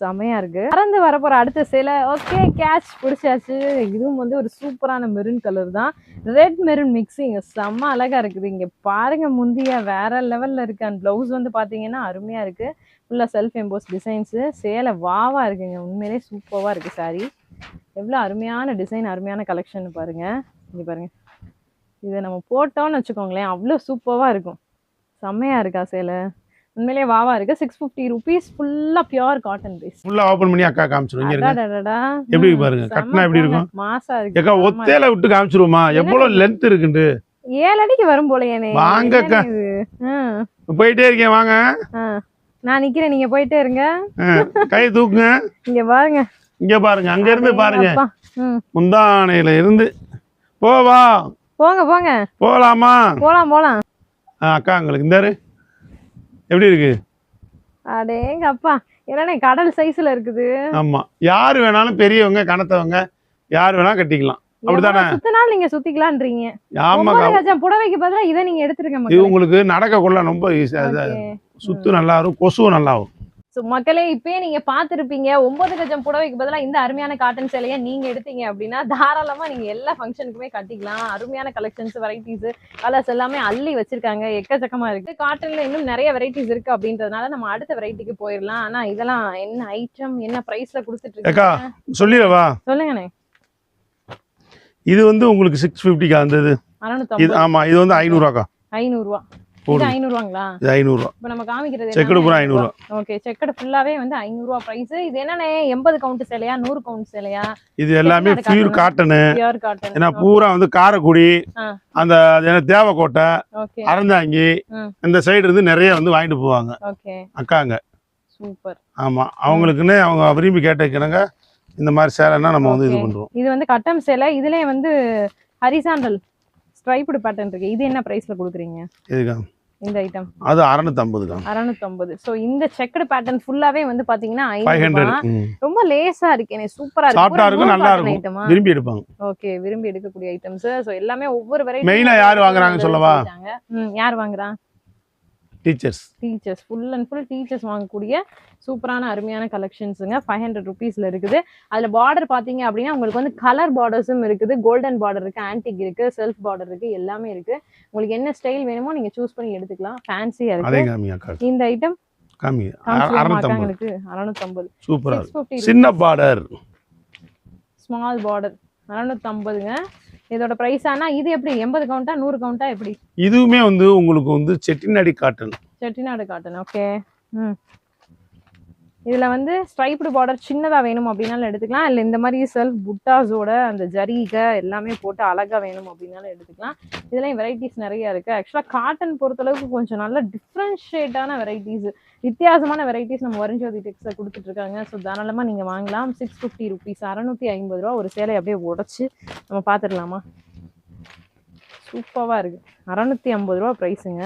செமையாக இருக்குது பறந்து வரப்போகிற அடுத்த சேலை ஓகே கேட்ச் பிடிச்சாச்சு. இதுவும் வந்து ஒரு சூப்பரான மெரூன் கலர் தான். ரெட் மெரூன் இங்கே செம்ம அழகாக இருக்குது. இங்கே பாருங்கள் முந்திய வேறு லெவலில் இருக்குது அண்ட் ப்ளவுஸ் வந்து பார்த்தீங்கன்னா அருமையாக இருக்குது ஃபுல்லாக செல்ஃப் எம்போஸ் டிசைன்ஸு சேலை வாவாக இருக்குங்க. உண்மையிலே சூப்பராக இருக்குது சாரி எவ்வளோ அருமையான டிசைன் அருமையான கலெக்ஷன் பாருங்க. இங்கே பாருங்கள் இதை நம்ம போட்டோம்னு வச்சுக்கோங்களேன் அவ்வளோ சூப்பராக இருக்கும். செம்மையா இருக்கா சேலை? உண்மையிலேயே வாவா இருக்கு. சிக்ஸ் ஃபிஃப்டி ருபீஸ் ஃபுல்லா பியூர் காட்டன் பேஸ் ஃபுல்லா ஓபன் பண்ணி அக்கா அடடடடா. எப்படி பாருங்க, கட்டினா எப்படி. இருக்கும்? மாசா இருக்கு. செம்ம ஒத்தையில விட்டு காமிச்சிருவோமா? எவ்வளவு லென்த் இருக்குண்டு? இருக்கு. ஏழு அடிக்கு வரும் போல? ம், போயிட்டே இருக்கேன் வாங்க. நான் நிக்கிறேன் நீங்க போயிட்டே இருங்க. கை தூக்குங்க. இங்க பாருங்க. இங்க பாருங்க அங்க இருந்து பாருங்க. முந்தானையில இருந்து. போவா போங்க போங்க. போலாமா போலாம் போலாம். ஆ, அக்கா உங்களுக்கு இந்த எப்படி இருக்கு? அடேங்க அப்பா. என்னண்ணே கடல் சைஸ்ல இருக்குது. ஆமா. யாரு வேணாலும் பெரியவங்க கனத்தவங்க யார் வேணா கட்டிக்கலாம். அப்படிதானே? சுத்தினாலும் நீங்க சுத்திக்கலான்றீங்க கஜம் புடவைக்கு பதிலா இதை நீங்க எடுத்துருங்க இது. உங்களுக்கு நடக்க கொள்ள ரொம்ப ஈஸியா. சுத்து நல்லா இருக்கும் கொசுவும் நல்லா வரும் ஸோ மக்களே இப்பயே நீங்க பார்த்திருப்பீங்க. ஒன்பது கஜம் புடவைக்கு பதிலா இந்த அருமையான காட்டன் சேலையை நீங்க எடுத்தீங்க அப்படின்னா தாராளமா நீங்க எல்லா ஃபங்க்ஷனுக்குமே கட்டிக்கலாம். அருமையான கலெக்ஷன்ஸ் வெரைட்டிஸ் கலர்ஸ் எல்லாமே அள்ளி வச்சிருக்காங்க. எக்கச்சக்கமா இருக்கு. காட்டன்ல இன்னும் நிறைய வெரைட்டிஸ் இருக்கு அப்படின்றதுனால நம்ம அடுத்த வெரைட்டிக்கு போயிடலாம். ஆனா இதெல்லாம் என்ன ஐட்டம் என்ன பிரைஸ்ல கொடுத்துட்டு இருக்கீங்க? சொல்லிடவா? சொல்லுங்கண்ணே. இது வந்து உங்களுக்கு சிக்ஸ் ஃபிஃப்டிக்கா அந்த இது ஆமா இது வந்து ஐநூறுவாக்கா ஐநூறுரூவா. இது ஐநூறுவாங்களா? இது ஐநூறுவா. இப்போ நம்ம காமிக்கிறது செக்குடு பூரா ஐநூறுவா. ஓகே. செக்கடு ஃபுல்லாவே வந்து ஐநூறுரூவா பிரைஸ் இது என்னண்ணே? எண்பது கவுண்ட் சேலையா? நூறு கவுண்ட் சேலையா? இது எல்லாமே பியூர் காட்டனு பியூர் காட்டன் ஏன்னா பூரா வந்து காரைக்குடி. அந்த தேவக்கோட்டை அறந்தாங்கி. இந்த சைடு இருந்து நிறைய வந்து வாங்கிட்டு போவாங்க. ஓகே அக்காங்க. சூப்பர் ஆமா. அவங்களுக்குன்னு அவங்க விரும்பி கேட்டுக்கிறாங்க இந்த மாதிரி சேலைன்னா நம்ம வந்து இது. பண்றோம். இது வந்து கட்டம் சேலை. இதுலயே வந்து ஹரிசாண்டல் ஸ்ட்ரைப்டு பேட்டர்ன் இருக்கு. இது என்ன பிரைஸ்ல கொடுக்குறீங்க? இதுக்கா இந்த ஐட்டம் அது அறநூத்தம்பதுக்கா அறுநூத்தம்பது. சோ இந்த செக்கடு பேட்டர்ன் ஃபுல்லாவே வந்து பாத்தீங்கன்னா ரொம்ப லேசா இருக்கு. சூப்பரா Soft ஆ இருக்கும், நல்லா இருக்கும். விரும்பி எடுப்பாங்க. ஓகே விரும்பி எடுக்கக்கூடிய ஐட்டம்ஸ் சோ எல்லாமே ஒவ்வொரு வெரைட்டி ஆ யாரு வாங்குறாங்கன்னு சொல்லவா? யார் வாங்குறா? Teachers teachers full and full teachers வாங்கக்கூடிய சூப்பரான அருமையான கலெக்ஷன்ஸுங்க ஃபைவ் ஹண்ட்ரட் ருபீஸில் இருக்குது. அதில் பார்டர் பார்த்தீங்க அப்படின்னா உங்களுக்கு வந்து கலர் பார்டர்ஸும் இருக்குது. கோல்டன் பார்டர் இருக்குது ஆன்டிக் இருக்குது செல்ஃப் பார்டர் இருக்குது எல்லாமே இருக்குது உங்களுக்கு என்ன ஸ்டைல் வேணுமோ நீங்கள் சூஸ் பண்ணி எடுத்துக்கலாம். ஃபேன்சியாக இருக்குது இந்த ஐட்டம் காமி அறநூத்தம்பது. அக்காங்களுக்கு. அறநூத்தம்பது. சூப்பரா சிக்ஸ் இருக்கும் ஃபிஃப்டி சின்ன பார்டர் ஸ்மால் பார்டர் அறநூத்தம்பதுங்க. இதோட ப்ரைஸ் ஆனால் இது எப்படி? எண்பது கவுண்டா நூறு கவுண்டா எப்படி? இதுவுமே வந்து உங்களுக்கு வந்து Chettinad cotton Chettinad cotton okay ம். இதில் வந்து ஸ்ட்ரைப்டு பார்டர் சின்னதாக வேணும் அப்படின்னாலும் எடுத்துக்கலாம். இல்லை இந்த மாதிரி செல்ஃப் புட்டாஸோட அந்த ஜரீகை எல்லாமே போட்டு அழகாக வேணும் அப்படின்னாலும் எடுத்துக்கலாம். இதுலேயும் வெரைட்டிஸ் நிறைய இருக்குது ஆக்சுவலாக காட்டன் பொறுத்தளவுக்கு கொஞ்சம் நல்ல டிஃப்ரென்ஷியேட்டான வெரைட்டிஸ் வித்தியாசமான வெரைட்டிஸ் நம்ம வரிஞ்சோதி டெக்ஸில் கொடுத்துட்ருக்காங்க. ஸோ தாராளமாக நீங்கள் வாங்கலாம். சிக்ஸ் ஃபிஃப்டி ருபீஸ் அறநூற்றி ஐம்பது ரூபா ஒரு சேலை அப்படியே உடச்சி நம்ம பார்த்துடலாமா சூப்பராக இருக்குது அறநூற்றி ஐம்பது ரூபா ப்ரைஸுங்க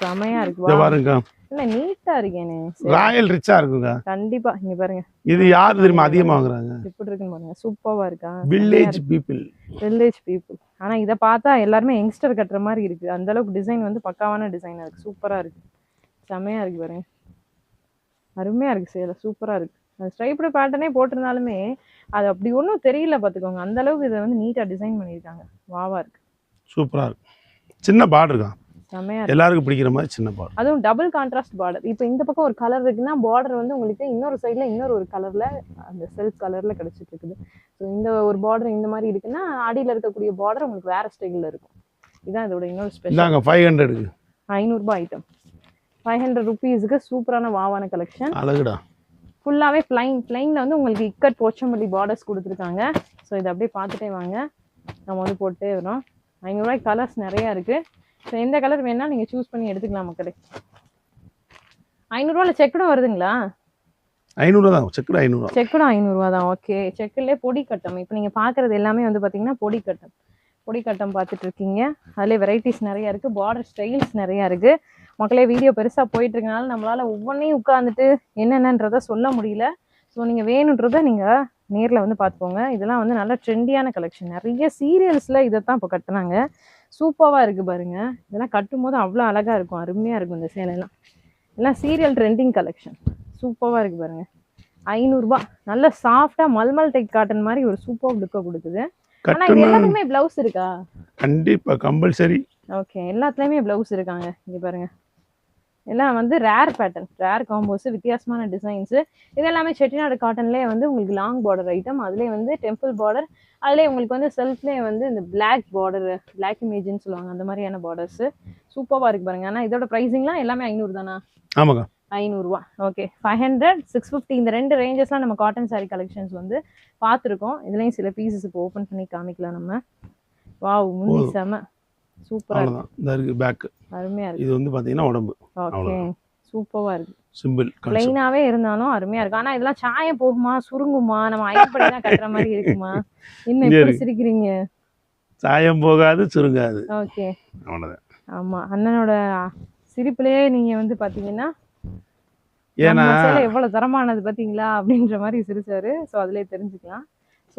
செமையாக இதை இருக்குது பாருங்க. இல்ல நீட்டா இருக்கேனே. ராயல் ரிச்சா இருக்குங்க. கண்டிப்பா. இங்க பாருங்க. இது யார் தெரியுமா? அதிகமா வாங்குறாங்க. எப்படி இருக்குன்னு பாருங்க. சூப்பரா இருக்கா? வில்லேஜ் பீப்புள் வில்லேஜ் பீப்புள் ஆனா இத பார்த்தா எல்லாருமே யங்ஸ்டர் கட்டுற மாதிரி இருக்கு. அந்த அளவுக்கு டிசைன் வந்து பக்காவான டிசைனா இருக்கு. சூப்பரா இருக்கு. செமையா இருக்கு பாருங்க. அருமையா இருக்கு சேலை சூப்பரா இருக்கு. அந்த ஸ்ட்ரைப்டு பேட்டர்னே போட்டிருந்தாலுமே அது அப்படி ஒன்றும் தெரியல பார்த்துக்கோங்க அந்த அளவுக்கு இதை வந்து நீட்டா டிசைன் பண்ணியிருக்காங்க. வாவா இருக்கு. சூப்பரா இருக்கு. சின்ன பார்டர் தான் எல்லாருக்கும் பிடிக்கிற மாதிரி சின்ன பார்டர் அதுவும் டபுள் கான்ட்ராஸ்ட் பார்டர் இப்போ இந்த பக்கம் ஒரு கலர் இருக்குன்னா பார்டர் வந்து உங்களுக்கு இன்னொரு சைடில் இன்னொரு ஒரு கலர்ல அந்த செல்ஃப் கலர்ல கிடைச்சிட்டு இருக்குது. ஸோ இந்த ஒரு பார்டர் இந்த மாதிரி இருக்குன்னா அடியில் இருக்கக்கூடிய பார்டர் உங்களுக்கு வேற ஸ்டைலில் இருக்கும். இதான் இதோட இன்னொரு ஸ்பெஷல் ஃபைவ் ஹண்ட்ரடுக்கு ஐநூறுரூபா ஐட்டம் ஃபைவ் ஹண்ட்ரட் ருபீஸுக்கு சூப்பரான வாவான கலெக்ஷன் அழகுடா. ஃபுல்லாகவே ஃப்ளைன் ஃப்ளைனில் வந்து உங்களுக்கு இக்கட் போச்சம்பள்ளி பார்டர்ஸ் கொடுத்துருக்காங்க. ஸோ இதை அப்படியே பார்த்துட்டே வாங்க. நம்ம வந்து போட்டே வரோம். ஐநூறுரூவாய்க்கு கலர்ஸ் நிறையா இருக்குது ஸோ எந்த கலர் வேணா நீங்கள் சூஸ் பண்ணி எடுத்துக்கலாம் மக்களே. ஐநூறுரூவாவில் செக்குடும் வருதுங்களா? ஐநூறுவா தான். செக்குடு ஐநூறுவா. செக்குடும் ஐநூறுரூவா தான். ஓகே செக்குலே பொடி கட்டம். இப்போ நீங்கள் பார்க்குறது எல்லாமே வந்து பார்த்தீங்கன்னா பொடி கட்டம். பொடி கட்டம் பார்த்துட்டு இருக்கீங்க. அதிலே வெரைட்டிஸ் நிறையா இருக்குது பார்டர் ஸ்டைல்ஸ் நிறையா இருக்குது மக்களே வீடியோ பெருசாக போயிட்டு இருக்கனால நம்மளால் ஒவ்வொன்றையும் உட்காந்துட்டு என்னென்னன்றதை சொல்ல முடியல. ஸோ நீங்கள் வேணுன்றதை நீங்கள் நேரில் வந்து பார்த்துக்கோங்க இதெல்லாம் வந்து நல்ல ட்ரெண்டியான கலெக்ஷன் நிறைய சீரியல்ஸில் இதை தான் இப்போ கட்டுனாங்க. சூப்பராக இருக்குது பாருங்க. இதெல்லாம் கட்டும்போது அவ்வளோ அழகாக இருக்கும். அருமையாக இருக்கும் இந்த சேலையெல்லாம். எல்லாம் சீரியல் ட்ரெண்டிங் கலெக்ஷன் சூப்பராக இருக்குது பாருங்க. ஐநூறுரூபா நல்ல சாஃப்டாக மல்மல் டைட் காட்டன் மாதிரி ஒரு சூப்பர் லுக்கை கொடுக்குது. ஆனால் எல்லாத்துக்குமே ப்ளவுஸ் இருக்கா? கண்டிப்பா. கம்பல்சரி ஓகே எல்லாத்துலேயுமே ப்ளவுஸ் இருக்காங்க. இங்கே பாருங்க. எல்லாம் வந்து ரேர் பேட்டர்ன் ரேர் காம்போஸ் வித்தியாசமான டிசைன்ஸு இது எல்லாமே செட்டிநாடு காட்டன்லேயே வந்து உங்களுக்கு லாங் பார்டர் ஐட்டம் அதுலேயே வந்து டெம்பிள் பார்டர் அதுலேயே உங்களுக்கு வந்து செல்ஃப்லேயே வந்து இந்த பிளாக் பார்டர் பிளாக் இமேஜ்னு சொல்லுவாங்க அந்த மாதிரியான பார்டர்ஸு சூப்பராக இருக்கு பாருங்க. ஆனால் இதோட ப்ரைஸிங்லாம் எல்லாமே ஐநூறு தானா? ஆமாக்கா ஐநூறுரூவா okay five hundred six fifty இந்த ரெண்டு ரேஞ்சஸ்லாம் நம்ம காட்டன் saree கலெக்ஷன்ஸ் வந்து பார்த்துருக்கோம். இதுலேயும் சில பீசஸ் இப்போ ஓப்பன் பண்ணி காமிக்கலாம் நம்ம. வாவ் முந்தி போதும். செம. சூப்பராக இருக்கு. இருக்கு பேக் அருமையாக இருக்கு. இது வந்து பார்த்தீங்கன்னா உடம்பு. ஓகே அவ்வளவுதான். சூப்பராக இருக்கு. சிம்பிள் பிளைனாவே இருந்தாலும் அருமையா இருக்கு. ஆனா இதெல்லாம் சாயம் போகுமா? சுருங்குமா? நம்ம அயன் பண்ணி தான் கட்டுற மாதிரி இருக்குமா? எப்படி இருக்கு. சிரிக்கிறீங்க? சாயம் போகாது சுருங்காது. ஓகே அவ்வளோதான் ஆமா. அண்ணனோட சிரிப்புலயே நீங்க வந்து பாத்தீங்கன்னா ஏன்னா எவ்வளவு தரமானது பாத்தீங்களா? அப்படின்ற மாதிரி சிரிச்சாரு. சோ அதுலயே தெரிஞ்சுக்கலாம்.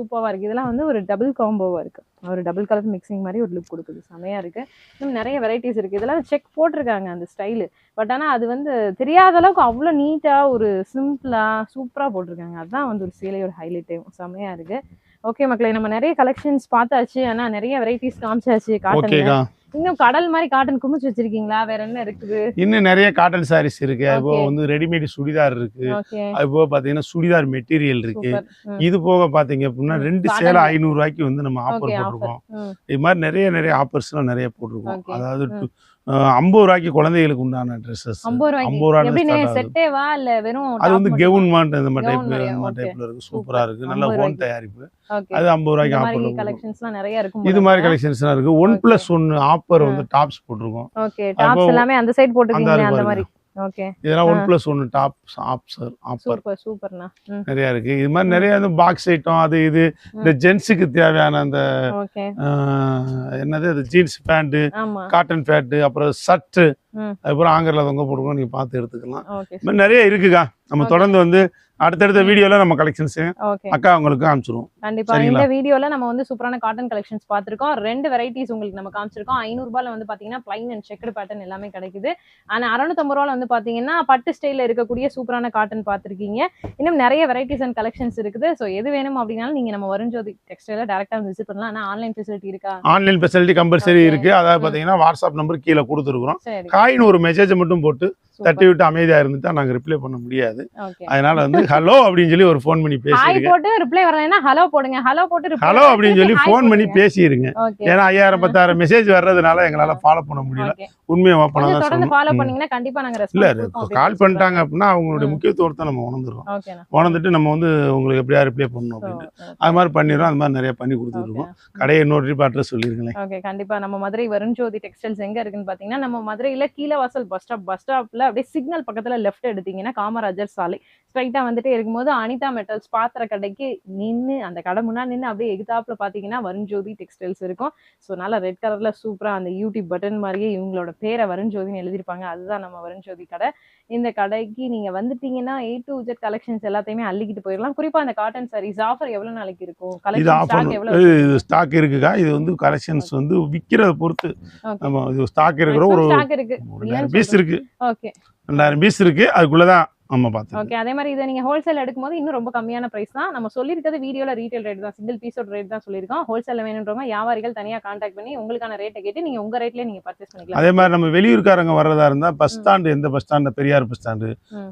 சூப்பராக இருக்கு. இதெல்லாம் வந்து ஒரு டபுள் காம்போவா இருக்கு. ஒரு டபுள் கலர் மிக்சிங் மாதிரி ஒரு லுக் கொடுக்குது. செமையாக இருக்கு. இன்னும் நிறைய வெரைட்டிஸ் இருக்கு. இதெல்லாம் செக் போட்டிருக்காங்க அந்த ஸ்டைலு பட் ஆனா அது வந்து தெரியாத அளவுக்கு அவ்வளோ நீட்டா ஒரு சிம்பிளா சூப்பரா போட்டிருக்காங்க. அதுதான் வந்து ஒரு சேலையோட ஹைலைட்டே செமையா இருக்கு. ஓகே மக்களே நம்ம நிறைய கலெக்ஷன்ஸ் பார்த்தாச்சு. ஆனா நிறைய வெரைட்டிஸ் காமிச்சாச்சு. காட்டன் இன்னும் கடல் மாதிரி காட்டன் குமிச்சு வச்சிருக்கீங்களா? வேற என்ன இருக்குது? இன்னும் நிறைய காட்டன் சாரீஸ் இருக்கு. இப்போ. வந்து ரெடிமேட் சுடிதார் இருக்கு. அது போக பாத்தீங்கன்னா சுடிதார் மெட்டீரியல் இருக்கு. இது போக பாத்தீங்க அப்படின்னா. ரெண்டு சேலை. ஐநூறு ரூபாய்க்கு வந்து நம்ம ஆஃபர் போட்டிருக்கோம். இது மாதிரி நிறைய நிறைய ஆஃபர்ஸ்லாம் நிறைய போட்டிருக்கோம். அதாவது ஐம்பது ரூபாய்க்கு குழந்தைகளுக்கு உண்டான ட்ரெஸ்ஸஸ் ஐம்பது வெறும் அது வந்து கெவுன் மாட்டு இந்த மாதிரி டைப்? இந்த. டைப்ல இருக்கு. சூப்பரா இருக்கு. நல்ல 50 ஓன். தயாரிப்பு. அது ஐம்பது ரூபாய்க்கு ஆஃபர் கலெக்ஷன்ஸ்லாம் நிறைய இருக்கும் இது மாதிரி கலெக்ஷன்ஸ்லாம் இருக்கு. ஒன். Plus one offer. வந்து டாப்ஸ் போட்டிருக்கோம். ஓகே டாப்ஸ் எல்லாமே அந்த சைடு போட்டுருக்கீங்க அந்த. மாதிரி. இதெல்லாம் one. Plus one tops offer offer super சூப்பர்ண்ணா நிறைய இருக்கு இது மாதிரி. நிறைய வந்து பாக்ஸ் ஐட்டம் அது இது இந்த ஜென்ஸுக்கு தேவையான அந்த என்னது அது ஜீன்ஸ் பேண்ட்டு காட்டன் பேண்ட்டு அப்புறம் ம். அதுக்கப்புறம் ஆங்கரில் தொங்க போட்டுக்கோ நீங்க பார்த்து எடுத்துக்கலாம். இது மாதிரி நிறைய இருக்குக்கா. நம்ம. தொடர்ந்து வந்து அடுத்தடுத்த வீடியோல நம்ம கலெக்ஷன்ஸ் அக்கா உங்களுக்கு காமிச்சிருவோம். கண்டிப்பா? இந்த வீடியோல நம்ம வந்து சூப்பரான காட்டன் கலெக்ஷன்ஸ் பார்த்திருக்கோம். ரெண்டு வெரைட்டிஸ் உங்களுக்கு நம்ம காமிச்சிருக்கோம். ஐநூறு ரூபாயில வந்து பாத்தீங்கன்னா பிளைன் அண்ட் செக்குடு பேட்டர்ன் எல்லாமே கிடைக்குது. ஆனா அறுநூத்தம்பது ரூபாயில வந்து பாத்தீங்கன்னா பட்டு ஸ்டைல இருக்கக்கூடிய சூப்பரான காட்டன் பார்த்திருக்கீங்க. இன்னும் நிறைய வெரைட்டிஸ் அண்ட் கலெக்ஷன்ஸ் இருக்குது. ஸோ எது வேணும் அப்படின்னாலும் நீங்க நம்ம வருஞ்சோதி டெக்ஸ்டைல டேரக்டா விசிட் பண்ணலாம். ஆனா ஆன்லைன் ஃபெசிலிட்டி இருக்கா? Online facility compulsory. இருக்கு. அதாவது. பாத்தீங்கன்னா வாட்ஸ்அப் நம்பர் கீழே கொடுத்துருக்குறோம். ஹாய்னு ஒரு மெசேஜை மட்டும் போட்டு தட்டி விட்டு அமைதியா இருந்துட்டா நாங்க ரிப்ளை பண்ண முடியாது. அதனால வந்து ஹலோ அப்படின்னு சொல்லி ஒரு ஃபோன் பண்ணி பேசிருங்க. போட்டு ரிப்ளை வரலைன்னா ஹலோ போடுங்க. ஹலோ போட்டு ஹலோ அப்படின்னு சொல்லி ஃபோன் பண்ணி ஓகே ஏன்னா ஐயாயிரம் பத்தாயிரம் மெசேஜ் வர்றதுனால எங்களால ஃபாலோ பண்ண முடியல. உண்மையை கொஞ்சம் தான் ஃபாலோ. பண்ணீங்கன்னா கண்டிப்பா நாங்க இல்ல கால் பண்ணிட்டாங்க அப்படின்னா அவங்களுடைய. முக்கியத்துவத்தை நம்ம உணர்ந்துரும் ஓகேண்ணா உணர்ந்துட்டு நம்ம வந்து உங்களுக்கு எப்படியா ரிப்ளை பண்ணணும்? அப்படின்ட்டு. அது மாதிரி பண்ணிடுறோம். அது மாதிரி நிறைய பண்ணி கொடுத்துருக்கோம் கடையை இன்னொரு ட்ரிப் அட்ரஸ் சொல்லிருங்களேன் ஓகே கண்டிப்பா. நம்ம மதுரை வருண்ஜோதி டெக்ஸ்டைல்ஸ் எங்க இருக்குன்னு பாத்தீங்கன்னா நம்ம மதுரையில கீழவாசல் பஸ் ஸ்டாப் பஸ் ஸ்டாப்ல அப்படியே சிக்னல் பக்கத்துல லெஃப்ட் எடுத்தீங்கன்னா காமராஜர் சாலை. ஸ்ட்ரைட்டா வந்துட்டே இருக்கும்போது அனிதா மெட்டல்ஸ் பாத்திர கடைக்கு நின்னு அந்த கடை முன்னாடி நின்னு அப்படியே எகுதாப்புல பாத்தீங்கன்னா வருண்ஜோதி டெக்ஸ்டைல்ஸ் இருக்கும். ஸோ நல்லா ரெட் கலர்ல சூப்பரா அந்த யூடியூப் பட்டன் மாதிரியே இவங்களோட பேரை வருண்ஜோதின்னு எழுதிருப்பாங்க அதுதான் நம்ம வருண்ஜோதி கடை. இந்த கடைக்கு நீங்க வந்துட்டீங்கன்னா ஏ டு ஜெட் கலெக்ஷன்ஸ் எல்லாத்தையுமே அள்ளிக்கிட்டு போயிடலாம். குறிப்பா அந்த காட்டன் சாரீஸ் ஆஃபர் எவ்வளவு நாளைக்கு இருக்கும்? கலெக்ஷன் ஸ்டாக் எவ்வளவு இது ஸ்டாக் இருக்குக்கா? இது வந்து கலெக்ஷன்ஸ் வந்து விற்கிறத பொறுத்து. நம்ம ஸ்டாக் இருக்கிற ஒரு ஸ்டாக் பீஸ் இருக்கு. ஓகே ரெண்டாயிரம் பீஸ் இருக்கு. அதுக்குள்ளதான் நம்ம பார்த்தோம் ஓகே அதே மாதிரி இதை நீங்க ஹோல்சேல் எடுக்கும்போது இன்னும் ரொம்ப கம்மியான பிரைஸ் தான். நம்ம சொல்லியிருக்கிறது வீடியோல ரீட்டைல் ரேட் தான். சிங்கிள் பீஸோட ரேட் தான் சொல்லியிருக்கோம். ஹோல்சேல்ல வேணுன்றவங்க வியாபாரிகள் தனியா கான்டாக்ட் பண்ணி உங்களுக்கான ரேட்டை கேட்டு நீங்க உங்க ரேட்லயே நீங்க பர்ச்சேஸ் பண்ணிக்கலாம். அதே மாதிரி நம்ம வெளியூர்காரங்க வர்றதா இருந்தா பஸ் ஸ்டாண்டு எந்த bus stand Periyar bus stand.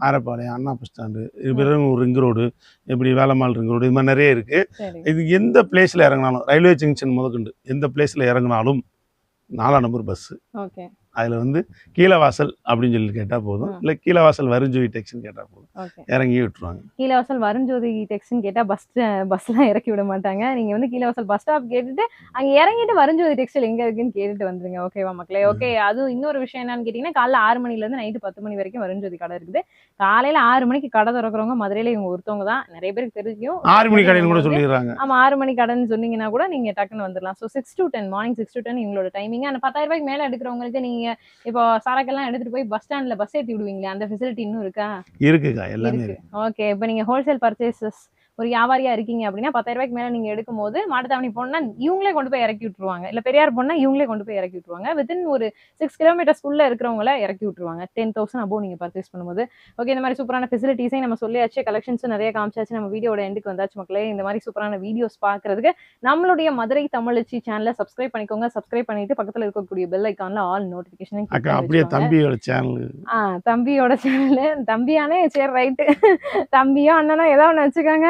Arapalayam Anna bus stand Perungur ring road இப்படி வேலம்மாள் ரிங் ரோடு இது மாதிரி நிறைய இருக்கு. இது எந்த பிளேஸ்ல இறங்கினாலும் ரயில்வே ஜங்ஷன் முதற்கொண்டு எந்த பிளேஸ்ல இறங்கினாலும் நாலாம் நம்பர் பஸ் ஓகே அதுல வந்து கீழவாசல் அப்படின்னு சொல்லி கேட்டா போதும். இல்ல கீழவாசல் வருஞ்சோய் டெக்ஸ்ன்னு கேட்டா போதும். இறங்கி விட்டுருவாங்க. கீழவாசல் வருண்ஜோதி டெக்ஸ்ட்னு கேட்டா பஸ் பஸ்லாம் இறக்கி விட மாட்டாங்க. நீங்க வந்து கீழவாசல் பஸ் ஸ்டாப் கேட்டுட்டு அங்க இறங்கிட்டு வருண்ஜோதி டெக்ஸ்டைல் எங்க இருக்குன்னு கேட்டுட்டு வந்துருங்க. ஓகேவா மக்களே? ஓகே அது இன்னொரு விஷயம் என்னன்னு கேட்டீங்கன்னா காலைல ஆறு மணில இருந்து நைட்டு பத்து மணி வரைக்கும் வருண்ஜோதி கடை இருக்குது. காலையில ஆறு மணிக்கு கடை திறக்கிறவங்க மதுரையில இவங்க ஒருத்தவங்க தான். நிறைய பேருக்கு தெரியும். ஆறு மணி கடைன்னு கூட சொல்லிடுறாங்க. ஆமா ஆறு மணி கடைன்னு சொன்னீங்கன்னா கூட நீங்க டக்குன்னு வந்துடலாம். So six to ten morning six to ten இவங்களோட டைமிங் அந்த பத்தாயிரம் ரூபாய்க்கு மேல எடுக்கிறவங்களுக்கு நீங்க இப்போ சரக்கெல்லாம் எடுத்துட்டு போய் பஸ் ஸ்டாண்ட்ல பஸ் ஏத்தி விடுவீங்களே அந்த ஃபெசிலிட்டி இன்னும் இருக்கா? இருக்குக்கா எல்லாமே இருக்கு. ஓகே இப்போ நீங்க ஹோல்சேல் பர்ச்சேசஸ் ஒரு வியாபாரியா இருக்கீங்க அப்படின்னா பத்தாயிரம் ரூபாய்க்கு மேல நீங்க எடுக்கும் போது மாட்டுத்தாவணி போனா இவங்களே கொண்டு போய் இறக்கி விட்டுருவாங்க. இல்ல பெரியார் போனா இவங்களே கொண்டு போய் இறக்கி விட்டுருவாங்க. வித்தின் ஒரு சிக்ஸ் கிலோமீட்டர்ஸ்குள்ள இருக்கிறவங்கள இறக்கி விட்டுருவாங்க. டென் தௌசண்ட் அபோவ் நீங்க பர்ச்சேஸ் பண்ணும்போது. ஓகே இந்த மாதிரி சூப்பரான ஃபெசிலிட்டிஸையும் நம்ம சொல்லியாச்சு. கலெக்ஷன்ஸும் நிறைய காமிச்சாச்சு. நம்ம வீடியோட எண்டுக்கு வந்தாச்சு மக்களே. இந்த மாதிரி சூப்பரான வீடியோஸ் பாக்குறதுக்கு நம்மளுடைய மதுரை தமிழச்சி சேனலை சப்ஸ்கிரைப் பண்ணிக்கோங்க. சப்ஸ்கிரைப் பண்ணிட்டு பக்கத்துல இருக்கக்கூடிய பெல் ஐக்கான்ல ஆல் நோட்டிபிகேஷன் அப்படியே தம்பியோட சேனல் ஆ தம்பியோட சேனலு தம்பியானே சரி ரைட்டு தம்பியோ அண்ணனோ ஏதோ ஒன்று வச்சுக்கோங்க.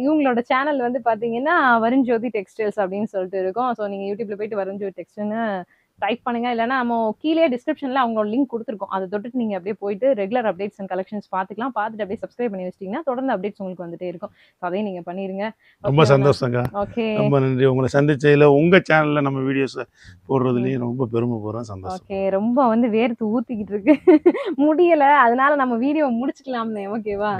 இவங்களோட சேனல் வந்து பார்த்தீங்கன்னா வருண்ஜோதி டெக்ஸ்டைல்ஸ் அப்படின்னு சொல்லிட்டு இருக்கும். ஸோ நீங்கள் யூடியூப்ல போயிட்டு வருண்ஜோதி டெக்ஸ்டைல்னு டைப் பண்ணுங்க. இல்லைன்னா நம்ம கீழே டிஸ்கிரிப்ஷனில் அவங்களோட லிங்க் கொடுத்துருக்கோம். அதை தொட்டுட்டு நீங்கள் அப்படியே போயிட்டு ரெகுலர் அப்டேட்ஸ் அண்ட் கலெக்ஷன்ஸ் பார்த்துக்கலாம். பார்த்துட்டு அப்படியே சப்ஸ்கிரைப் பண்ணி வச்சிட்டிங்கன்னா தொடர்ந்து அப்டேட்ஸ் உங்களுக்கு வந்துட்டே இருக்கும். So அதையும் நீங்கள் பண்ணிடுங்க ரொம்ப சந்தோஷங்க. ஓகே ரொம்ப நன்றி. உங்களை சந்திச்சதுல உங்க சேனல்ல நம்ம வீடியோஸ் போடுறதுலயும் ரொம்ப பெருமை போறோம் சந்தோஷம். ஓகே ரொம்ப வந்து வேர்த்து ஊத்திக்கிட்டு இருக்கு. முடியல. அதனால நம்ம வீடியோ முடிச்சுக்கலாம்னு. ஓகேவா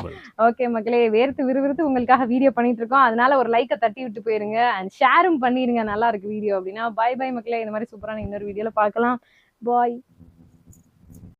ஓகே மக்களே. வேர்த்து விறுவிறுத்து உங்களுக்காக வீடியோ பண்ணிட்டு இருக்கோம். அதனால ஒரு லைக்கை தட்டி விட்டு போயிருங்க. அண்ட் ஷேரும் பண்ணிருங்க. நல்லா இருக்கு வீடியோ அப்படின்னா. பை பை மக்களே. இந்த மாதிரி சூப்பரான இன்னொரு வீடியோல பார்க்கலாம் பாய்